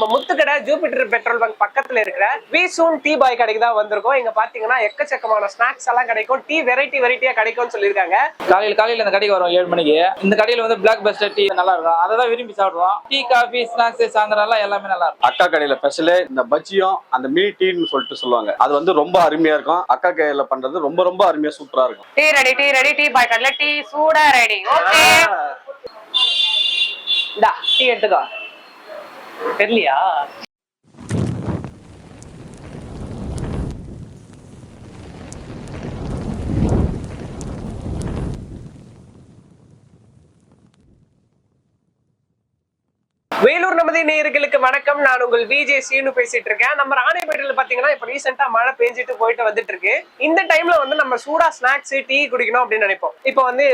நம்ம Muthukadai Jupiter petrol bunk பக்கத்துல இருக்கிற வி சூன் டீ பாய் கடைக்கு தான் வந்திருக்கோம். இங்க பாத்தீங்கன்னா எக்கச்சக்கமான ஸ்நாக்ஸ் எல்லாம் கிடைக்கும். டீ வெரைட்டி வெரைட்டியா கிடைக்கும்னு சொல்லியிருக்காங்க. காலையில் காலையில் இந்த கடைக்கு வரும் ஏழு மணிக்கு இந்த கடையில் வந்து பிளாக் பஸ்டர் டீ நல்லா இருக்கும். அதை தான் விரும்பி சாப்பிடுவோம். டீ காஃபி ஸ்நாக்ஸ் சாயந்தரம் எல்லாம் எல்லாமே நல்லா இருக்கும். அக்கா கடையில ஸ்பெஷலே இந்த பஜ்ஜியும் அந்த மினி டீன்னு சொல்லிட்டு சொல்லுவாங்க. அது வந்து ரொம்ப அருமையா இருக்கும். அக்கா கையில பண்றது ரொம்ப ரொம்ப அருமையா சூப்பரா இருக்கும். Tea ready tea ready tea Bhai கடல டீ சூடா ரெடி ஓகே இந்தா டீ எடுத்துக்கோ. தெரியலையா? வேலூர் நமதி நேயர்களுக்கு வணக்கம். நான் உங்கள் விஜே சீனு பேசிட்டு இருக்கேன் நம்ம ராணிப்பேட்டையில பாத்தீங்கன்னா இப்ப ரீசெண்டா மழை பெஞ்சிட்டு போயிட்டு வந்துட்டு இருக்கு இந்த டைம்ல வந்து நம்ம சூடா ஸ்நாக்ஸ் டீ குடிக்கணும் அப்படின்னு நினைப்போம். இப்போ வந்து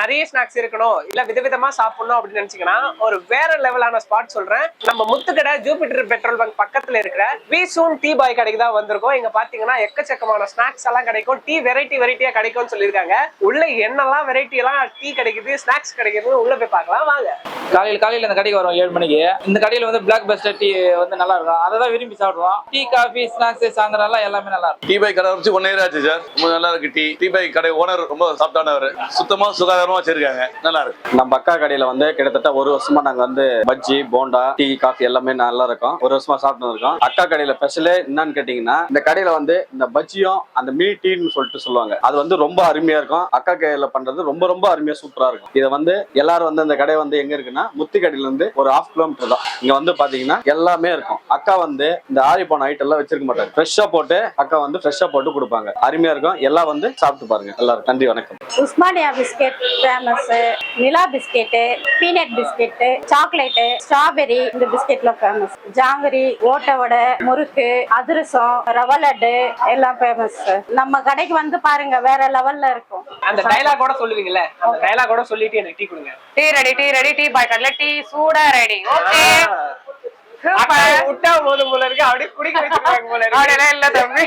நிறைய ஸ்நாக்ஸ் இருக்கணும். இல்ல விதவிதமா சாப்பிடணும் அப்படின்னு நினைச்சீங்கன்னா ஒரு வேற லெவலான ஸ்பாட் சொல்றேன். நம்ம முத்துக்கடை ஜூபிட்டர் பெட்ரோல் பங்க் பக்கத்துல இருக்கிற வி சூன் டீ பாய் கடைக்கு தான் வந்திருக்கோம். இங்க பாத்தீங்கன்னா எக்கச்சக்கமான ஸ்நாக்ஸ் எல்லாம் கிடைக்கும். டீ வெரைட்டி வெரைட்டியா கிடைக்கும்னு சொல்லியிருக்காங்க. உள்ள என்னெல்லாம் வெரைட்டி எல்லாம் டீ கிடைக்குது ஸ்நாக்ஸ் கிடைக்குது உள்ள போய் பார்க்கலாம். வாங்க. காலையில் காலையில் அந்த கடைக்கு வரும். ஏழு மணி மணிக்கு இந்த கடையில் வந்து பிளாக் பஸ்டர் டீ வந்து நல்லா இருக்கும் அதை தான் விரும்பி சாப்பிடுவோம். டீ காஃபி ஸ்நாக்ஸ் சாயந்தரம் எல்லாம் எல்லாமே நல்லா இருக்கும் டீ பை கடை வச்சு ஒன் இயர் ஆச்சு சார். ரொம்ப நல்லா இருக்கு டீ டீ பை கடை ஓனர் ரொம்ப சாப்பிட்டானவர். சுத்தமா சுகாதாரமா வச்சிருக்காங்க. நல்லா இருக்கு நம்ம அக்கா கடையில வந்து கிட்டத்தட்ட ஒரு வருஷமா நாங்க வந்து பஜ்ஜி போண்டா டீ காஃபி எல்லாமே நல்லா இருக்கும் ஒரு வருஷமா சாப்பிட்டு இருக்கோம் அக்கா கடையில ஸ்பெஷலே என்னன்னு கேட்டீங்கன்னா இந்த கடையில வந்து இந்த பஜ்ஜியும் அந்த மினி டீன்னு சொல்லிட்டு சொல்லுவாங்க. அது வந்து ரொம்ப அருமையா இருக்கும். அக்கா கையில பண்றது ரொம்ப ரொம்ப அருமையா சூப்பரா இருக்கும். இதை வந்து எல்லாரும் வந்து இந்த கடை வந்து எங்க இருக்குன்னா முத்தி கடையில இருந்து ஒரு ஹாஃப் கிலோமீட்டர் தான். இங்க வந்து பாத்தீங்கன்னா எல்லாமே இருக்கும். அக்கா வந்து இந்த ஆரி போன ஐட்டம் எல்லாம் வச்சிருக்க மாட்டாங்க. ஃப்ரெஷ்ஷா போட்டு அக்கா வந்து ஃப்ரெஷ்ஷா போட்டு கொடுப்பாங்க. அருமையா இருக்கும். எல்லாம் வந்து சாப்பிட்டு பாருங்க. எல்லாரும் நன்றி வணக்கம். உஸ்மானியா பிஸ்கெட் ஃபேமஸ் நிலா biscuit peanut biscuit chocolate strawberry இந்த பிஸ்கெட்ல ஃபேமஸ் ஜாங்கரி ஓட்ட வடை முறுக்கு அதிரசம் ரவா லட்டு எல்லாம் ஃபேமஸ் நம்ம கடைக்கு வந்து பாருங்க வேற லெவல்ல இருக்கும். அந்த டைலாக் கூட சொல்லுவீங்கல்ல? அந்த டைலாக் கூட சொல்லிட்டு எனக்கு டீ கொடுங்க. Tea ready tea ready tea Bhai கடல டீ சூடா ரெடி. ஓகே அக்கா விட்டா போதும் போல இருக்கு. அப்படியே குடிக்க வச்சிருக்காங்க போல இருக்கு. அப்படியெல்லாம் இல்ல தம்பி.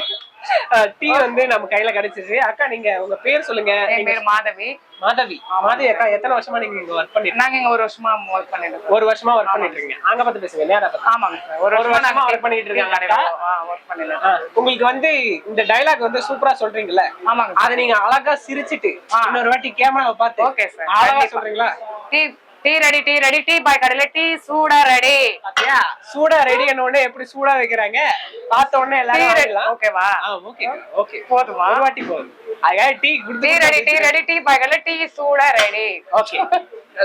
டீ வந்து நம்ம கையில கிடைச்சிருச்சு அக்கா நீங்க உங்க பேர் சொல்லுங்க. என் நீங்க பேர் மாதவி. மாதவி. மாதவி அக்கா எத்தனை வருஷமா நீங்க இங்க ஒர்க் பண்ணிட்டு நாங்க இங்க ஒரு வருஷமா ஒர்க் பண்ணிட்டு ஒரு வருஷமா ஒர்க் பண்ணிட்டு இருக்கீங்க. அங்க பார்த்து பேசுங்க. நேரா. ஆமாங்க ஒரு வருஷமா பண்ணிட்டு இருக்காங்க. ஒர்க் பண்ணிட்டு ஆ, உங்களுக்கு வந்து இந்த டைலாக் வந்து சூப்பரா சொல்றீங்கல்ல? ஆமாங்க அத நீங்க அழகா சிரிச்சிட்டு. இன்னொரு வாட்டி கேமராவை பார்த்து ஓகே சார் அழகா. சொல்றீங்களா? Tea ready tea ready tea Bhai கடல டீ சூடா ரெடி பாத்தியா? சூடா ரெடி என்ன எப்படி சூடா வைக்கிறாங்க? பார்த்த உடனே எல்லாரும். ஓகேவா ஓகே ஓகே போதுமா? ஒரு வாட்டி போதும். அதுக்காக tea tea ready tea ready tea Bhai கடல டீ சூடா ரெடி ஓகே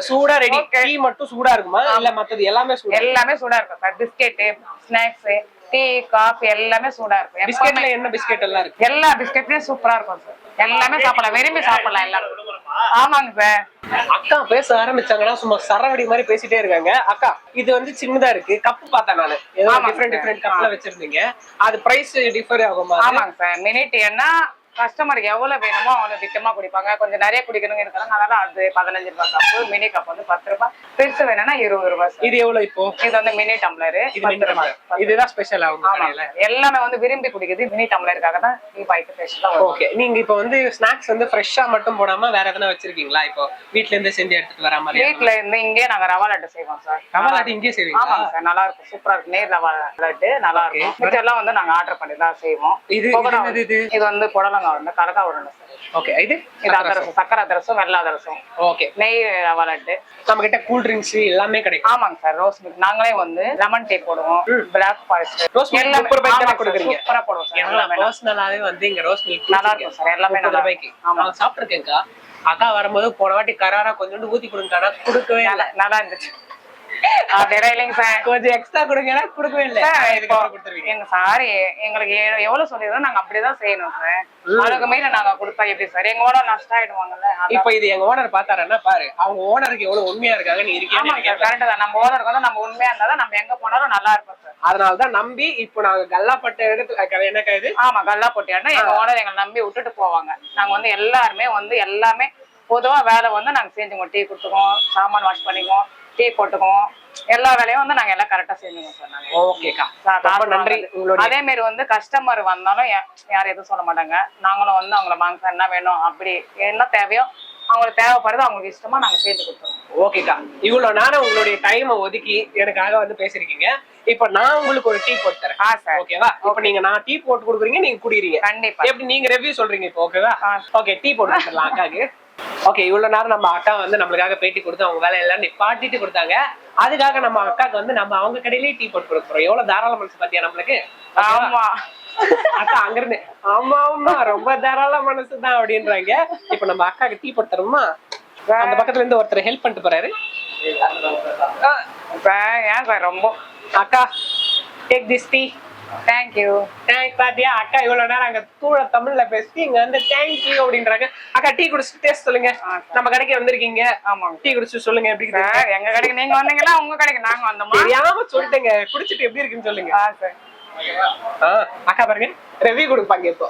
சூடா ரெடி. டீ மட்டும் சூடா இருக்குமா? இல்ல மத்தது எல்லாமே சூடா எல்லாமே சூடா இருக்கும் sir biscuit snacks tea coffee எல்லாமே சூடா இருக்கும் பிஸ்கெட்ல என்ன பிஸ்கெட் எல்லாம் இருக்கு? எல்லா பிஸ்கெட்லயும் சூப்பரா இருக்கும் சார் எல்லாமே சாப்பிடலாம். விரும்பி சாப்பிடலாம் எல்லாரும். ஆமாங்க சார். அக்கா பேச ஆரம்பிச்சாங்கன்னா சும்மா சரவடி மாதிரி பேசிட்டே இருக்காங்க. அக்கா இது வந்து சின்னதா இருக்கு. கப் பார்த்தேன் நானு. ஏதோ டிஃப்ரெண்ட். டிஃப்ரெண்ட் கப்ல வச்சிருந்தீங்க. அது பிரைஸ் டிஃபர் ஆகுமா? ஆமாங்க சார். மினிட் ஏன்னா கஸ்டமருக்கு எவ்வளவு வேணுமோ அவ்வளவு திட்டமா குடிப்பாங்க. கொஞ்சம் நிறைய குடிக்கணுங்க இருக்காங்க அதனால அது பதினஞ்சு ரூபாய் கப்பு மினி கப் வந்து பத்து ரூபாய். பெருசு வேணும்னா இருபது ரூபாய் இது எவ்வளவு இப்போ? இது வந்து மினி டம்ளர் பத்து ரூபாய். இதுதான் ஸ்பெஷல் ஆகும் ஆமா. எல்லாமே வந்து விரும்பி குடிக்குது மினி டம்ளருக்காக தான் டீ பாய்க்கு ஸ்பெஷலா ஓகே நீங்க இப்போ வந்து ஸ்நாக்ஸ் வந்து ஃப்ரெஷ்ஷா மட்டும் போடாம வேற எதனா வச்சிருக்கீங்களா? இப்போ வீட்ல இருந்து செஞ்சு எடுத்துட்டு வர மாதிரி வீட்ல இருந்து இங்கே நாங்க ரவா லட்டு செய்வோம் சார் ரவா லட்டு? ஆமாங்க சார் நல்லா இருக்கும். சூப்பரா இருக்கும். நேர் ரவா லட்டு நல்லா. இருக்கும். இதெல்லாம் வந்து நாங்க ஆர்டர் பண்ணி தான் செய்வோம் இது- இது வந்து புடலங்காய் வந்து கரக்கா உருண்டை சார் ஓகே இது? இது அதிரசம் சக்கரை அதிரசம் வெள்ளை அதிரசம். ஓகே நெய் ரவா லட்டு நம்ம கிட்ட கூல் ட்ரிங்க்ஸ் எல்லாமே கிடைக்கும். ஆமாங்க சார் ரோஸ் மில்க் நாங்களே வந்து லெமன் டீ போடுவோம். பிளாக் ஃபாரஸ்ட் ரோஸ் மில்க் முப்பது ரூபாய்க்கு தானே கொடுக்குறீங்க? சூப்பரா போடுவோம் சார் எல்லாமே. பர்சனலாவே வந்து இங்க ரோஸ் மில்க் நல்லா இருக்கும் சார், எல்லாமே நல்லா ரூபாய்க்கு இருக்கும். ஆமா. சாப்பிட்டுருக்கேன்க்கா. அக்கா வரும்போது போன வாட்டி கராரா கொஞ்சோண்டு ஊத்தி கொடுங்க கொடுக்கவே நல்லா இருந்துச்சு. கொஞ்சம் எக்ஸ்ட்ரா கொடுங்க கொடுக்கவே இல்ல. இப்போ எங்க சார் எங்களுக்கு எவ்வளவு சொல்லிடுறோம் நாங்க அப்படிதான் செய்யணும் சார். அதுக்கு மேல நாங்க கொடுத்தா எப்படி சார்? எங்க ஓனர் நஷ்டம் ஆயிடுவாங்கல்ல. இப்ப இது எங்க ஓனர் பாத்தாருன்னா பாரு அவங்க ஓனருக்கு எவ்வளவு உண்மையா இருக்காங்க நீ சார் கரெக்ட் தான். நம்ம ஓனருக்கு வந்து நம்ம உண்மையா இருந்தா நம்ம எங்க போனாலும் நல்லா இருக்கும் சார். அதனாலதான் நம்பி இப்போ நாங்க கல்லாப்பட்ட எடுத்து என்னக்கா இது ஆமா கல்லா போட்டியானா எங்க ஓனர் எங்களை நம்பி விட்டுட்டு போவாங்க. நாங்க வந்து எல்லாருமே வந்து எல்லாமே பொதுவா வேலை வந்து நாங்க செஞ்சுக்குவோம் டீ கொடுத்துக்குவோம் சாமான் வாஷ் பண்ணிக்குவோம். டீ போட்டுக்குவோம். எல்லா வேலையும் வந்து நாங்க எல்லாம் கரெக்டா செஞ்சுக்குவோம் சார் நாங்க. ஓகேக்கா. ரொம்ப நன்றி அதே மாதிரி வந்து கஸ்டமர் வந்தாலும் யாரும் எதுவும் சொல்ல மாட்டாங்க. நாங்களும் வந்து அவங்கள வாங்க சார் என்ன வேணும் அப்படி என்ன தேவையோ அவங்களுக்கு தேவைப்படுறது அவங்களுக்கு இஷ்டமா நாங்க செஞ்சு கொடுத்துருவோம். ஓகேக்கா. இவ்வளவு நேரம் உங்களுடைய டைமை ஒதுக்கி எனக்காக வந்து பேசிருக்கீங்க இப்ப நான் உங்களுக்கு ஒரு டீ போட்டு தரேன். ஆ சார். ஓகேவா? இப்ப நீங்க நான் டீ போட்டு கொடுக்குறீங்க நீங்க குடிக்கிறீங்க. கண்டிப்பா. எப்படி நீங்க ரிவ்யூ சொல்றீங்க இப்போ ஓகேவா. ஓகே டீ போட்டு கொடுத்துடலாம் அக்காக்கு. ஓகே இவ்வளவு நேரம் நம்ம அக்கா வந்து நம்மளுக்காக பேட்டி கொடுத்து அவங்க வேலை எல்லாம் நிப்பாட்டிட்டு கொடுத்தாங்க. அதுக்காக நம்ம அக்காக்கு வந்து நம்ம அவங்க கடையிலேயே டீ போட்டு கொடுக்க போறோம். எவ்வளவு தாராள மனசு பாத்தியா நம்மளுக்கு? ஆமா. அக்கா அங்க இருந்து ஆமா ஆமா ரொம்ப தாராள மனசுதான் அப்படின்றாங்க. இப்ப நம்ம அக்காக்கு டீ போட்டு தருமா அந்த பக்கத்துல இருந்து ஒருத்தர் ஹெல்ப் பண்ணிட்டு போறாரு. ரொம்ப. அக்கா take this tea thank you thank பாத்தியா அக்கா இவ்வளவு நேரம் அங்க தூள தமிழ்ல பேசி இங்க வந்து தேங்க்யூ அப்படின்றாங்க. அக்கா டீ குடிச்சு டேஸ்ட் சொல்லுங்க. நம்ம கடைக்கு வந்திருக்கீங்க. ஆமாங்க. டீ குடிச்சு சொல்லுங்க எப்படி எங்க கடைக்கு நீங்க வந்தீங்களா? உங்க கடைக்கு நாங்க வந்தோமா? தெரியாம சொல்லிட்டேங்க. குடிச்சிட்டு எப்படி இருக்குன்னு சொல்லுங்க. ஆ சார். ஆ, அக்கா பாருங்க. ரெவ்யூ கொடுப்பாங்க இப்போ.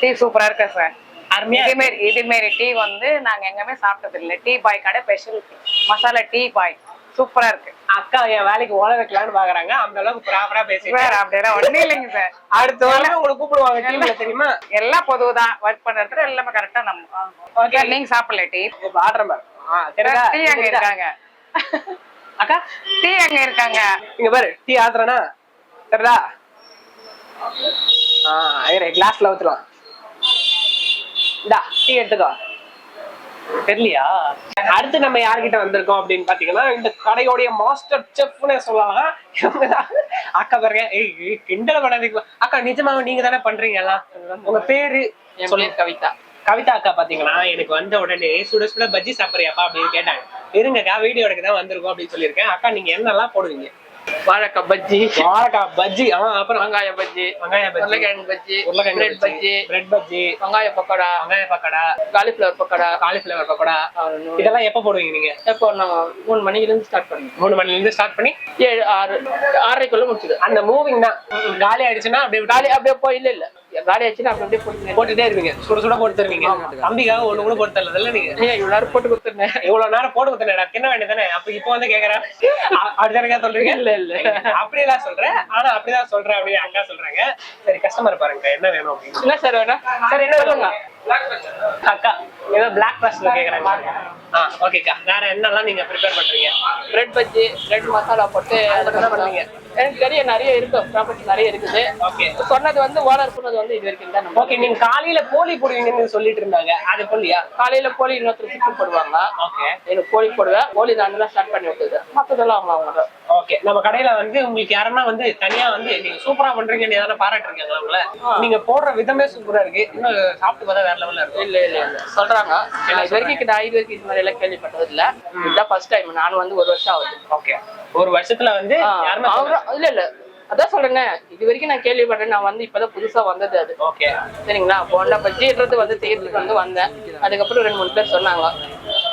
டீ சூப்பரா இருக்கா சார் அருமையா இதே மாதிரி இதே மாதிரி டீ வந்து நாங்க எங்கேயுமே சாப்பிட்டது இல்லை டீ பாய் கடை ஸ்பெஷல் மசாலா டீ பாய் சூப்பரா இருக்கு. அக்கா என் வேலைக்கு ஓட வைக்கலாம்னு பாக்குறாங்க. அந்த அளவுக்கு ப்ராப்பரா பேசி வேற அப்படியெல்லாம் ஒண்ணும் இல்லைங்க சார். அடுத்த வாரம் உங்களை கூப்பிடுவாங்க டீம்ல தெரியுமா? எல்லாம் பொதுவுதான். ஒர்க் பண்றது எல்லாமே கரெக்டா நம்ம ஓகே நீங்க சாப்பிடல டீ? ஆடுறேன்? டீ அங்க இருக்காங்க? அக்கா? டீ அங்க இருக்காங்க? இங்க பாரு டீ ஆத்துறனா? சரிதா? ஆ கிளாஸ்ல ஊத்துலாம் இந்தா டீ எடுத்துக்கோ. தெரியலையா? அடுத்து நம்ம யார்கிட்ட வந்திருக்கோம் அப்படின்னு பாத்தீங்கன்னா இந்த கடையோடைய மாஸ்டர் செஃப்னே சொல்லலாம் இவங்கதான். அக்கா பாருங்க. கிண்டல் பண்ணாதீங்க. அக்கா நிஜமாவே நீங்க தானே பண்றீங்க எல்லாம் உங்க பேரு என் சொல்லு. கவிதா. கவிதா அக்கா பாத்தீங்கன்னா எனக்கு வந்த உடனே சுட சுட பஜ்ஜி சாப்பிடுறியாப்பா? அப்படின்னு கேட்டாங்க. இருங்கக்கா வீடியோ எடுக்க தான் வந்திருக்கோம் அப்படின்னு சொல்லியிருக்கேன். அக்கா நீங்க என்னெல்லாம் போடுவீங்க? வாழைக்காய் பஜ்ஜி. வாழைக்காய் பஜ்ஜி ஆ அப்புறம் வெங்காய பஜ்ஜி. வெங்காய பஜ்ஜி. உருளைக்கிழங்கு பஜ்ஜி. உருளைக்கிழங்கு பிரெட் பஜ்ஜி பிரெட் பஜ்ஜி. வெங்காய பக்கோடா. வெங்காய பக்கோடா. காலிஃபிளவர் பக்கோடா. காலிஃபிளவர் பக்கோடா. இதெல்லாம் எப்போ போடுவீங்க நீங்க? எப்போ நாங்க மூணு மணில இருந்து ஸ்டார்ட் பண்ணுவோம் மூணு மணில இருந்து ஸ்டார்ட் பண்ணி? ஏழு ஆறு ஆறரைக்குள்ள முடிச்சுது அந்த மூவிங் தான். காலி ஆயிடுச்சுன்னா அப்படியே காலி அப்படியே போய் இல்ல இல்ல. காலி ஆச்சுன்னா அப்படி அப்படியே போட்டு போட்டுட்டே இருப்பீங்க. சுட சுட போட்டு தருவீங்க. தம்பிக்காக ஒண்ணு கூட போட்டு தரல நீங்க? இவ்வளவு நேரம் போட்டு கொடுத்துருந்தேன் இவ்வளவு நேரம் போட்டு கொடுத்தேன் நான் தின்ன வேண்டியதானே அப்ப இப்போ வந்து கேக்குறேன் அப்படிதானே சொல்றீங்க? இல்ல, இல்ல. அப்படியெல்லாம் சொல்றேன் ஆனா அப்படிதான் சொல்றேன் அப்படின்னு அக்கா சொல்றாங்க. சரி கஸ்டமர் பாருங்க என்ன வேணும் அப்படின்னு. என்ன சார் வேணும்? சார் என்ன சொல்லுங்க அக்கா ஏதோ பிளாக் ப்ளஸ்ல கேக்குறாங்க ஆ ஓகேக்கா வேற என்னெல்லாம் நீங்க ப்ரிப்பேர் பண்றீங்க? பிரெட் பஜ்ஜி பிரெட் மசாலா போட்டு என்ன பண்ணுவீங்க? எனக்கு தெரிய நிறைய இருக்கு. ப்ராப்பர்ட்டி நிறைய இருக்குது. ஓகே சொன்னது வந்து ஓனர் சொன்னது வந்து இது வரைக்கும் தான் ஓகே நீங்க காலையில கோழி போடுவீங்கன்னு சொல்லிட்டு இருந்தாங்க. அது போலியா காலையில கோழி இன்னொருத்தர் சிக்கன் போடுவாங்க. ஓகே எனக்கு கோழி போடுவேன். கோழி நான் தான் ஸ்டார்ட் பண்ணி விட்டது. மற்றதெல்லாம் அவங்க அவங்க ஓகே நம்ம கடையில வந்து உங்களுக்கு யாருன்னா வந்து தனியா வந்து நீங்க சூப்பரா பண்றீங்கன்னு எதனா பாராட்டிருக்காங்களா உங்களை? நீங்க போடுற விதமே சூப்பரா இருக்கு. இன்னும் சாப்பிட்டு பார்த்தா வேற லெவல்ல இருக்கும். இல்ல இல்ல இது வரைக்கும் நான் இது வரைக்கும் இது மாதிரி எல்லாம் கேள்விப்பட்டது இல்ல இதுதான் ஃபர்ஸ்ட் டைம் நான் வந்து ஒரு வருஷம் ஆகுது. ஓகே ஒரு வருஷத்துல வந்து அவரும் இல்ல இல்ல. அதான் சொல்றேங்க. இது வரைக்கும் நான் கேள்விப்பட்டேன். நான் வந்து இப்பதான் புதுசா வந்தது அது. ஓகே சரிங்களா? போண்டா பஜ்ஜின்றது வந்து செய்யறதுக்கு வந்து வந்தேன். அதுக்கப்புறம் ரெண்டு மூணு பேர் சொன்னாங்க.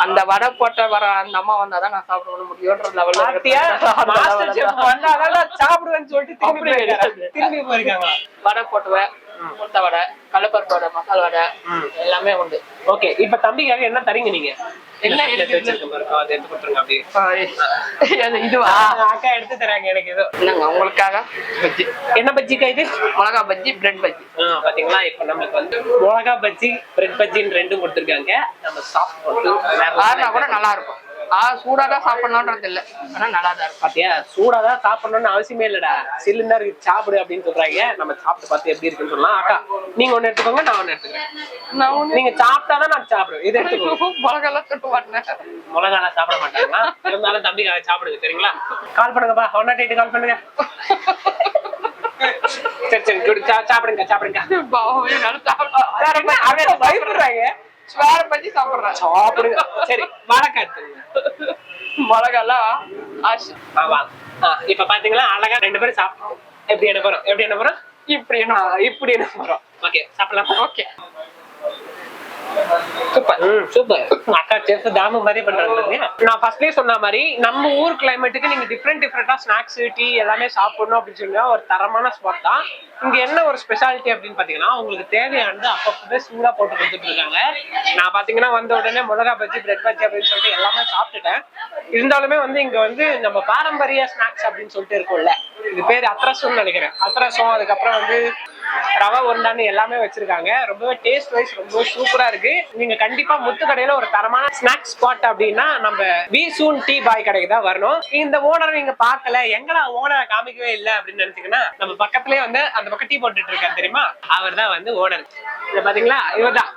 அந்த வடை போட்ட வர அந்த அம்மா வந்தாதான் நான் சாப்பிட முடியும்ன்ற லெவல்ல சாப்பிடுவேன்னு சொல்லிட்டு. திரும்பி போயிருக்காங்க வடை போட்டுவேன். முட்டை வடை கடலப்பருப்பு வடை மசால் வடை எல்லாமே உண்டு. ஓகே இப்ப தம்பிக்காக என்ன தரீங்க நீங்க? என்ன இதுவா? அக்கா எடுத்து தராங்க எனக்கு ஏதோ. என்னங்க உங்களுக்காக? பஜ்ஜி. என்ன பஜ்ஜிக்கா இது? மிளகா பஜ்ஜி பிரெட் பஜ்ஜி. பாத்தீங்களா? இப்ப நம்மளுக்கு வந்து மிளகா பஜ்ஜி பிரெட் பஜ்ஜின்னு ரெண்டும் கொடுத்துருக்காங்க. நம்ம சாப்பிட்டு கூட நல்லா இருக்கும். ஆ சூடா தான் சாப்பிடணுன்றது இல்ல ஆனா நல்லா தான் இருக்கும். பாத்தியா சூடாதான் சாப்பிடணும்னு அவசியமே இல்லடா. சில்லுன்னா இருக்கு. சாப்பிடு அப்படின்னு சொல்றாங்க. நம்ம சாப்பிட்டு பார்த்து எப்படி இருக்குன்னு சொல்லலாம். அக்கா நீங்க ஒண்ணு எடுத்துக்கோங்க நான் ஒண்ணு எடுத்துக்கிறேன். நான் ஒண்ணு நீங்க சாப்பிட்டாதான் நான் சாப்பிடுவேன். இதை எடுத்துக்கோங்க. மிளகாலாம் சுட்டு மாட்டேன் மிளகாலாம் சாப்பிட மாட்டாங்களா? இருந்தாலும் தம்பிக்காக சாப்பிடுங்க சரிங்களா? கால் பண்ணுங்கப்பா. ஒன் நாட் எயிட் கால் பண்ணுங்க. சரி சரி சாப்பிடுங்க சாப்பிடுங்க. சாப்பிட- பயப்படுறாங்க? வேற பஜ்ஜி சாப்பிடுறேன் சாப்பிடுங்க. சரி வாழைக்காய் எடுத்துங்க மிளகாலாம் ஆச்சு. ஆ, வா. ஆ, இப்ப பாத்தீங்களா அழகா ரெண்டு பேரும் சாப்பிட்டோம். எப்படி என்ன போறோம்? எப்படி என்ன போறோம்? இப்படி ஆ, இப்படி என்ன போறோம். ஓகே சாப்பிடலாம். ஓகே. சூப்பர். சூப்பர். அக்கா செஃப் தாமு மாதிரி பண்றாங்க? நான் ஃபர்ஸ்ட்லயே சொன்ன மாதிரி நம்ம ஊர் கிளைமேட்டுக்கு நீங்க டிஃப்ரெண்ட் டிஃப்ரெண்டா ஸ்நாக்ஸ் டீ எல்லாமே சாப்பிடணும் அப்படின்னு சொன்னா ஒரு தரமான ஸ்பாட் தான். இங்க என்ன ஒரு ஸ்பெஷாலிட்டி அப்படின்னு பாத்தீங்கன்னா உங்களுக்கு தேவையானது அப்பப்பவே சூடா போட்டு கொடுத்துட்டு இருக்காங்க. நான் பாத்தீங்கன்னா வந்த உடனே மிளகா பஜ்ஜி பிரெட் பஜ்ஜி அப்படின்னு சொல்லிட்டு எல்லாமே சாப்பிட்டுட்டேன். இருந்தாலுமே வந்து இங்க வந்து நம்ம பாரம்பரிய ஸ்நாக்ஸ் அப்படின்னு சொல்லிட்டு இருக்கும்ல இது பேர் அத்ரசம்னு நினைக்கிறேன். அத்ரசம் அதுக்கப்புறம் வந்து ரவா உருண்டான்னு எல்லாமே வச்சிருக்காங்க. ரொம்பவே டேஸ்ட் வைஸ் ரொம்பவே சூப்பரா இருக்கு. நீங்க கண்டிப்பா முத்து கடையில ஒரு தரமான ஸ்நாக்ஸ் ஸ்பாட் அப்படின்னா நம்ம வி சூன் டீ பாய் கடைக்கு தான் வரணும். இந்த ஓனர் நீங்க பார்க்கல எங்கடா ஓனரை காமிக்கவே இல்லை அப்படின்னு நினைச்சீங்கன்னா நம்ம பக்கத்துலயே வந்து அந்த பக்கம் டீ போட்டுட்டு இருக்காரு தெரியுமா? அவர் தான் வந்து ஓனர் இத பாத்தீங்களா? இவர் தான்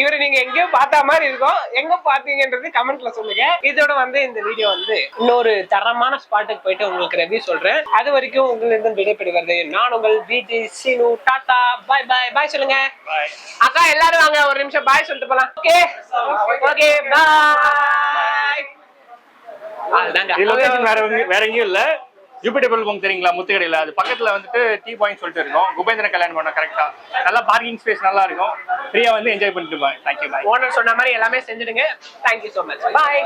இவரை நீங்க எங்கேயோ பார்த்த மாதிரி இருக்கும். எங்க பாத்தீங்கன்றது கமெண்ட்ல சொல்லுங்க. இதோட வந்து இந்த வீடியோ வந்து இன்னொரு தரமான ஸ்பாட்டுக்கு போயிட்டு உங்களுக்கு ரெவ்யூ சொல்றேன். அது வரைக்கும் உங்களிடம் விடைபெறுவது நான் உங்கள் PG Seenu. Tata. Bye bye bye சொல்லுங்க. அக்கா எல்லாரும் வாங்க. ஒரு நிமிஷம் பாய் சொல்லிட்டு போலாம். ஓகே ஓகே பாய் வேற எங்கேயும் இல்ல. ஜூபிட்டர் பெல் பங்க் தெரியுங்களா? முத்துக்கடையில அது பக்கத்துல வந்துட்டு டீ பாயிண்ட் சொல்லிட்டு இருக்கோம். குபேந்திர கல்யாணம் பண்ண கரெக்டா நல்லா பார்க்கிங் ஸ்பேஸ் நல்லா இருக்கும். ஃப்ரீயா வந்து என்ஜாய் பண்ணிட்டு போய் தேங்க்யூ பாய் ஓனர் சொன்ன மாதிரி எல்லாமே செஞ்சுடுங்க. Thank you so much bye